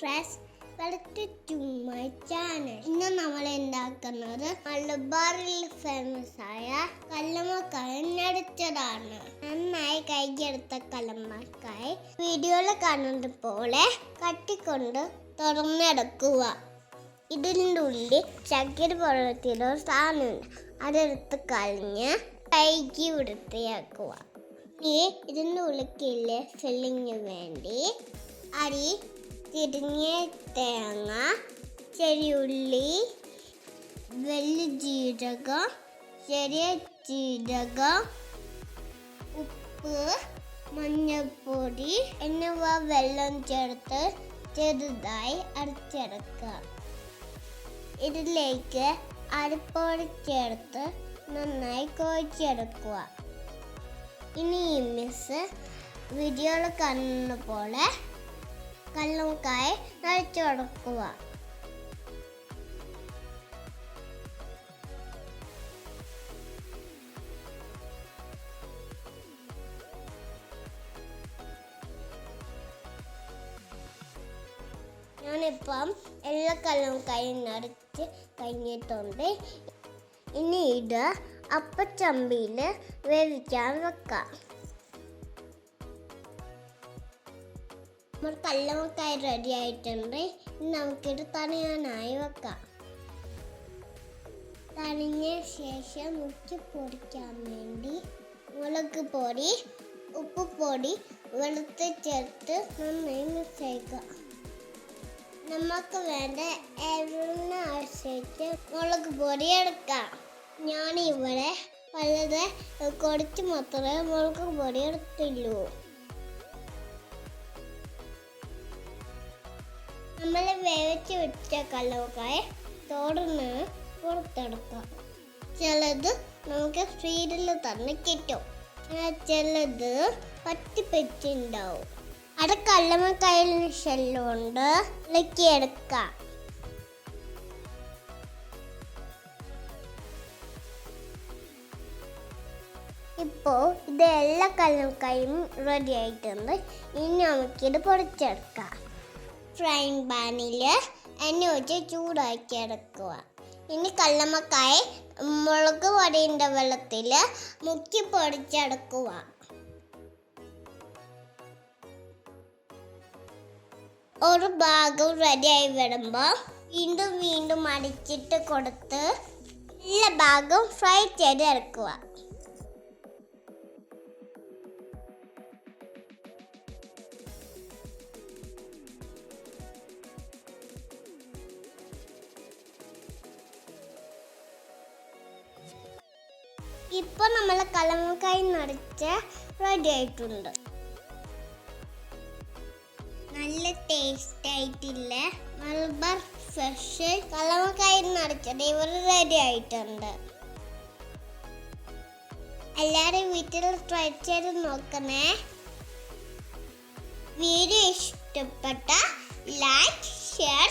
Friends welcome to my channel ഇന്ന് നമ്മൾ ഉണ്ടാക്കുന്നത് മലബാറിൽ ഫേമസ് ആയ കല്ലമ്മക്കായ നടിച്ചതാണ്. നന്നായി കൈകെടുത്ത കല്ലമ്മക്കായ വീഡിയോയിൽ കാണുന്നത് പോലെ കട്ടിക്കൊണ്ട് തുറന്നെടുക്കുക. ഇതിന്റെ ഉള്ളിൽ ചക്കര പുറത്തിലോ സാധനമുണ്ട്. അതെടുത്ത് കളഞ്ഞ് കൈക്ക് വൃത്തിയാക്കുക. ഇനി ഇതിന്റെ ഉള്ളിക്കില്ലേ ഫില്ലിങ്ങിന് വേണ്ടി അരി തിരിഞ്ഞ തേങ്ങ ചെറിയുള്ളി വലിയ ജീരകം ചെറിയ ജീരകം ഉപ്പ് മഞ്ഞൾപ്പൊടി എന്നിവ വെള്ളം ചേർത്ത് ചെറുതായി അരച്ചെടുക്കുക. ഇതിലേക്ക് അരിപ്പൊടി ചേർത്ത് നന്നായി കുഴച്ചെടുക്കുക ഇനി മിസ് വീഡിയോയിൽ കാണുന്ന പോലെ കല്ലുക്കായ നഴിച്ചു കൊടുക്കുക ഞാനിപ്പം എല്ലാ കല്ലും കൈ നിറച്ച് കഴിഞ്ഞിട്ടുണ്ട്. ഇനി ഇത് അപ്പച്ചമ്പിയിൽ വേവിക്കാൻ വെക്കാം. നമ്മൾ കല്ലമക്കായി റെഡി ആയിട്ടുണ്ട്. ഇനി നമുക്കിത് തണിയാനായി വെക്കാം. തണിഞ്ഞ ശേഷം മുക്കി പൊടിക്കാൻ വേണ്ടി മുളക് പൊടി ഉപ്പ് പൊടി വെളുത്ത് ചേർത്ത് നന്നായി മിക്സ് ചെയ്യുക നമുക്ക് വേണ്ട എണ്ണ ആശ്രയിച്ച് മുളക് പൊടി എടുക്കാം. ഞാനിവിടെ വളരെ കുറച്ച് മാത്രമേ മുളക് പൊടി എടുത്തുള്ളൂ നമ്മൾ വേവിച്ച് വെച്ച കല്ലവക്കായ തോടുന്ന് പുറത്തെടുക്കാം ചിലത് നമുക്ക് ഫ്രീഡിൽ തന്നെ കിട്ടും. ചിലത് പറ്റിപ്പറ്റുണ്ടാവും അത് കല്ലമ്മക്കായ ഷെല്ലുകൊണ്ട് ഇളക്കിയെടുക്കാം. ഇപ്പോൾ ഇത് എല്ലാ കല്ലമ്മക്കായും റെഡി ആയിട്ടുണ്ട്. ഇനി നമുക്കിത് പൊടിച്ചെടുക്കാം. ഫ്രൈങ് പാനിൽ എണ്ണ ഒഴിച്ച് ചൂടാക്കി എടുക്കുക. ഇനി കള്ളമക്കായ മുളക് പൊടിന്റെ വെള്ളത്തിൽ മുക്കി പൊടിച്ചെടുക്കുക. ഒരു ഭാഗം റെഡിയായി വരുമ്പോൾ വീണ്ടും വീണ്ടും അടിച്ചിട്ട് കൊടുത്ത് എല്ലാ ഭാഗവും ഫ്രൈ ചെയ്ത് എടുക്കുക ഇപ്പൊ നമ്മൾ കലമക്കായി നിറച്ച് റെഡി ആയിട്ടുണ്ട്. നല്ല ടേസ്റ്റ് ആയിട്ടില്ല. മലബാർ ഫ്രഷ് കലമക്കായി നിറച്ചത് ഇവർ റെഡി ആയിട്ടുണ്ട്. എല്ലാവരും വീട്ടിൽ ട്രൈ ചെയ്ത് നോക്കണേ വീഡിയോ ഇഷ്ടപ്പെട്ട ലൈക്ക് ഷെയർ